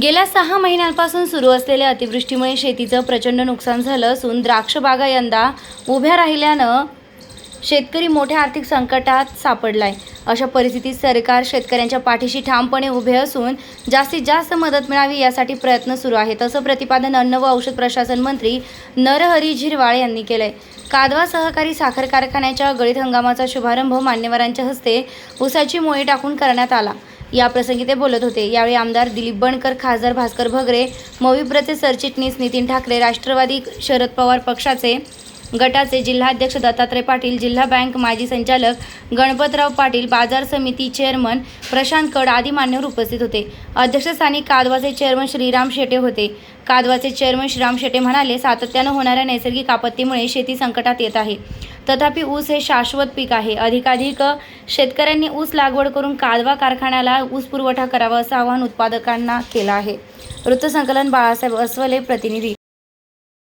गेल्या सहा महिन्यांपासून सुरू असलेल्या अतिवृष्टीमुळे शेतीचं प्रचंड नुकसान झालं असून द्राक्ष बागा यंदा उभ्या राहिल्यानं शेतकरी मोठ्या आर्थिक संकटात सापडलाय. अशा परिस्थितीत सरकार शेतकऱ्यांच्या पाठीशी ठामपणे उभे असून जास्तीत जास्त मदत मिळावी यासाठी प्रयत्न सुरू आहेत असं प्रतिपादन अन्न व औषध प्रशासन मंत्री नरहरी झिरवाळ यांनी केलं आहे कादवा सहकारी साखर कारखान्याच्या गळीत हंगामाचा शुभारंभ मान्यवरांच्या हस्ते ऊसाची मोळी टाकून करण्यात आला. याप्रसंगी ते बोलत होते. यावेळी आमदार दिलीप बणकर खासदार भास्कर भगरे मविप्रचे सरचिटणीस नितीन ठाकरे राष्ट्रवादी शरद पवार पक्षाचे गटाचे जिल्हाध्यक्ष दत्तात्रय पाटील जिल्हा बँक माजी संचालक गणपतराव पाटील बाजार समिती चेअरमन प्रशांत कड आदी मान्यवर उपस्थित होते. अध्यक्षस्थानी कादवाचे चेअरमन श्रीराम शेटे होते. कादवाचे चेअरमन श्रीराम शेटे म्हणाले सातत्यानं होणाऱ्या नैसर्गिक आपत्तीमुळे शेती संकटात येत आहे. तथापि ऊस हे शाश्वत पीक आहे. अधिकाधिक शेतकऱ्यांनी ऊस लागवड करून कालवा कारखान्याला ऊस पुरवठा करावा असं आवाहन उत्पादकांना केलं आहे. वृत्तसंकलन बाळासाहेब अस्वले प्रतिनिधी